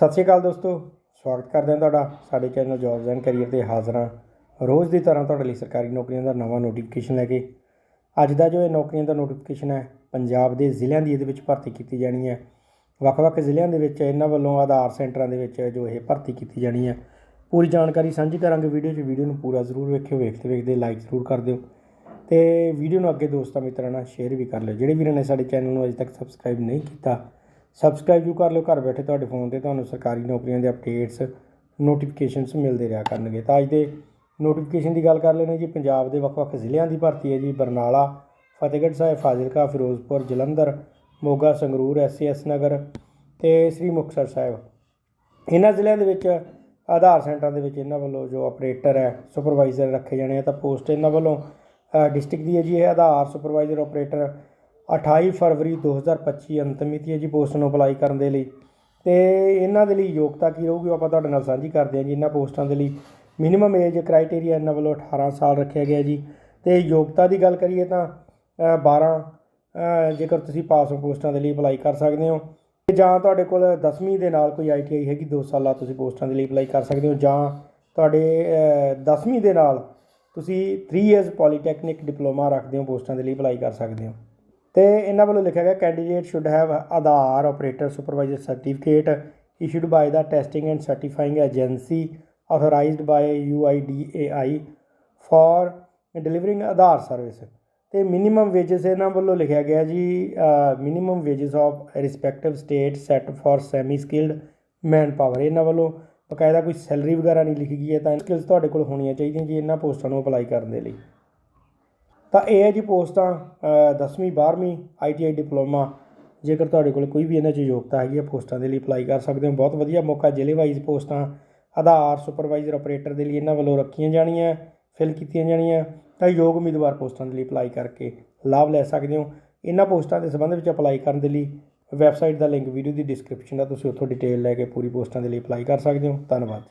ਸਤਿ ਸ਼੍ਰੀ ਅਕਾਲ ਦੋਸਤੋ, ਸਵਾਗਤ ਕਰਦੇ ਹਾਂ ਤੁਹਾਡਾ ਸਾਡੇ ਚੈਨਲ ਜੌਬਸ ਐਂਡ ਕੈਰੀਅਰ ਤੇ ਹਾਜ਼ਰ ਹਾਂ। ਰੋਜ਼ ਦੀ ਤਰ੍ਹਾਂ ਤੁਹਾਡੇ ਲਈ ਸਰਕਾਰੀ ਨੌਕਰੀਆਂ ਦਾ ਨਵਾਂ ਨੋਟੀਫਿਕੇਸ਼ਨ ਲੈ ਕੇ ਅੱਜ ਦਾ ਜੋ ਇਹ ਨੌਕਰੀਆਂ ਦਾ ਨੋਟੀਫਿਕੇਸ਼ਨ ਹੈ, ਪੰਜਾਬ ਦੇ ਜ਼ਿਲ੍ਹਿਆਂ ਦੀ ਇਹਦੇ ਵਿੱਚ ਭਰਤੀ ਕੀਤੀ ਜਾਣੀ ਹੈ। ਵੱਖ-ਵੱਖ ਜ਼ਿਲ੍ਹਿਆਂ ਦੇ ਵਿੱਚ, ਇਹਨਾਂ ਵੱਲੋਂ ਆਧਾਰ ਸੈਂਟਰਾਂ ਦੇ ਵਿੱਚ ਜੋ ਇਹ ਭਰਤੀ ਕੀਤੀ ਜਾਣੀ ਹੈ। ਪੂਰੀ ਜਾਣਕਾਰੀ ਸਾਂਝੀ ਕਰਾਂਗੇ ਵੀਡੀਓ 'ਚ। ਵੀਡੀਓ ਨੂੰ ਪੂਰਾ ਜ਼ਰੂਰ ਵੇਖਿਓ, ਵੇਖਦੇ ਵੇਖਦੇ ਲਾਈਕ ਜ਼ਰੂਰ ਕਰ ਦਿਓ। ਤੇ ਵੀਡੀਓ ਨੂੰ ਅੱਗੇ ਦੋਸਤਾਂ ਮਿੱਤਰਾਂ ਨਾਲ ਸ਼ੇਅਰ ਵੀ ਕਰ ਲਿਓ। ਜਿਹੜੇ ਵੀਰਾਂ ਨੇ ਸਾਡੇ ਚੈਨਲ ਨੂੰ ਅਜੇ ਤੱਕ ਸਬਸਕ੍ਰਾਈਬ ਨਹੀਂ ਕੀਤਾ ਸਬਸਕ੍ਰਾਈਬ ਵੀ ਕਰ ਲਿਓ, ਘਰ ਬੈਠੇ ਤੁਹਾਡੇ ਫੋਨ ਤੇ ਤੁਹਾਨੂੰ ਸਰਕਾਰੀ ਨੌਕਰੀਆਂ ਦੇ ਅਪਡੇਟਸ ਨੋਟੀਫਿਕੇਸ਼ਨਸ ਮਿਲਦੇ ਰਿਹਾ ਕਰਨਗੇ। ਤਾਂ ਅੱਜ ਦੇ ਨੋਟੀਫਿਕੇਸ਼ਨ ਦੀ ਗੱਲ ਕਰ ਲੈਂਦੇ ਜੀ, ਪੰਜਾਬ ਦੇ ਵੱਖ-ਵੱਖ ਜ਼ਿਲ੍ਹਿਆਂ ਦੀ ਭਰਤੀ ਹੈ ਜੀ। ਬਰਨਾਲਾ, ਫਤਿਹਗੜ੍ਹ ਸਾਹਿਬ, ਫਾਜ਼ਿਲਕਾ, ਫਿਰੋਜ਼ਪੁਰ, ਜਲੰਧਰ, ਮੋਗਾ, ਸੰਗਰੂਰ ਐਸਐਸ ਨਗਰ ਤੇ ਸ੍ਰੀ ਮੁਕਤਸਰ ਸਾਹਿਬ। ਇਹਨਾਂ ਜ਼ਿਲ੍ਹਿਆਂ ਦੇ ਵਿੱਚ ਆਧਾਰ ਸੈਂਟਰਾਂ ਦੇ ਵਿੱਚ ਇਹਨਾਂ ਵੱਲੋਂ ਜੋ ਆਪਰੇਟਰ ਹੈ ਸੁਪਰਵਾਈਜ਼ਰ ਰੱਖੇ ਜਾਣੇ ਆ, ਤਾਂ ਪੋਸਟ ਇਹਨਾਂ ਵੱਲੋਂ ਡਿਸਟ੍ਰਿਕਟ ਦੀ ਹੈ ਜੀ। ਇਹ ਆਧਾਰ ਸੁਪਰਵਾਈਜ਼ਰ ਆਪਰੇਟਰ 28 ਫਰਵਰੀ 2025 ਅੰਤਮ ਮਿਤੀ ਹੈ ਜੀ ਪੋਸਟ ਨੂੰ ਅਪਲਾਈ ਕਰਨ ਦੇ ਲਈ। ਤੇ ਇਹਨਾਂ ਦੇ ਲਈ ਯੋਗਤਾ ਕੀ ਰਹੂਗੀ ਉਹ ਆਪਾਂ ਤੁਹਾਡੇ ਨਾਲ ਸਾਂਝੀ ਕਰਦੇ ਹਾਂ ਜੀ ਇਹਨਾਂ ਪੋਸਟਾਂ ਦੇ ਲਈ। ਮਿਨੀਮਮ ਏਜ ਕ੍ਰਾਈਟੇਰੀਆ ਇਹਨਾਂ ਵੱਲੋਂ 18 ਸਾਲ ਰੱਖਿਆ ਗਿਆ ਜੀ। ਤੇ ਯੋਗਤਾ ਦੀ ਗੱਲ ਕਰੀਏ ਤਾਂ ਅ, 12 ਜੇਕਰ ਤੁਸੀਂ ਪਾਸ ਹੋ ਪੋਸਟਾਂ ਦੇ ਲਈ ਅਪਲਾਈ ਕਰ ਸਕਦੇ ਹੋ। ਤੇ ਜਾਂ ਤੁਹਾਡੇ ਕੋਲ 10ਵੀਂ ਦੇ ਨਾਲ ਕੋਈ ਆਈਟੀਆਈ ਹੈਗੀ 2 ਸਾਲਾਂ ਤੁਸੀਂ ਪੋਸਟਾਂ ਦੇ ਲਈ ਅਪਲਾਈ ਕਰ ਸਕਦੇ ਹੋ। ਜਾਂ ਤੁਹਾਡੇ 10ਵੀਂ ਦੇ ਨਾਲ ਤੁਸੀਂ 3 ਇਅਰਸ ਪੋਲੀਟੈਕਨਿਕ ਡਿਪਲੋਮਾ ਰੱਖਦੇ ਹੋ ਪੋਸਟਾਂ ਦੇ ਲਈ ਅਪਲਾਈ ਕਰ ਸਕਦੇ ਹੋ। ਤੇ ਇਹਨਾਂ ਵੱਲੋਂ ਲਿਖਿਆ ਗਿਆ candidate should have Aadhaar operator supervisor certificate issued by the testing and certifying agency authorised by UIDAI for delivering Aadhaar service ਤੇ ਮਿਨੀਮਮ ਵੇਜਸ ਇਹਨਾਂ ਵੱਲੋਂ ਲਿਖਿਆ ਗਿਆ ਜੀ minimum wages of respective state set for semi skilled man power ਇਹਨਾਂ ਵੱਲੋਂ ਬਕਾਇਦਾ ਕੋਈ ਸੈਲਰੀ ਵਗੈਰਾ ਨਹੀਂ ਲਿਖੀ ਗਈ ਹੈ, ਤਾਂ ਸਕਿਲਸ ਤੁਹਾਡੇ ਕੋਲ ਹੋਣੀਆਂ ਚਾਹੀਦੀਆਂ ਜੀ, ਇਹਨਾਂ ਪੋਸਟਾਂ ਨੂੰ ਅਪਲਾਈ ਕਰਨ ਦੇ ਲਈ। ਤਾਂ ਇਹ ਹੈ ਜੀ ਪੋਸਟਾਂ 10ਵੀਂ 12ਵੀਂ ਆਈਟੀਆਈ ਡਿਪਲੋਮਾ। ਜੇਕਰ ਤੁਹਾਡੇ ਕੋਲ ਕੋਈ ਵੀ ਇਹਨਾਂ 'ਚ ਯੋਗਤਾ ਹੈਗੀ ਹੈ ਪੋਸਟਾਂ ਦੇ ਲਈ ਅਪਲਾਈ ਕਰ ਸਕਦੇ ਹੋ। ਬਹੁਤ ਵਧੀਆ ਮੌਕਾ ਜ਼ਿਲ੍ਹੇ ਵਾਈਜ਼ ਪੋਸਟਾਂ, ਆਧਾਰ, ਸੁਪਰਵਾਈਜ਼ਰ, ਆਪਰੇਟਰ ਦੇ ਲਈ ਇਹਨਾਂ ਵੱਲੋਂ ਰੱਖੀਆਂ ਜਾਣੀਆਂ, ਫਿਲ ਕੀਤੀਆਂ ਜਾਣੀਆਂ, ਤਾਂ ਯੋਗ ਉਮੀਦਵਾਰ ਪੋਸਟਾਂ ਦੇ ਲਈ ਅਪਲਾਈ ਕਰਕੇ ਲਾਭ ਲੈ ਸਕਦੇ ਹੋ। ਇਹਨਾਂ ਪੋਸਟਾਂ ਦੇ ਸੰਬੰਧ ਵਿੱਚ ਅਪਲਾਈ ਕਰਨ ਦੇ ਲਈ ਵੈਬਸਾਈਟ ਦਾ ਲਿੰਕ ਵੀਡੀਓ ਦੀ ਡਿਸਕ੍ਰਿਪਸ਼ਨ ਦਾ ਤੁਸੀਂ ਉੱਥੋਂ ਡਿਟੇਲ ਲੈ ਕੇ ਪੂਰੀ ਪੋਸਟਾਂ ਦੇ ਲਈ ਅਪਲਾਈ ਕਰ ਸਕਦੇ ਹੋ। ਧੰਨਵਾਦ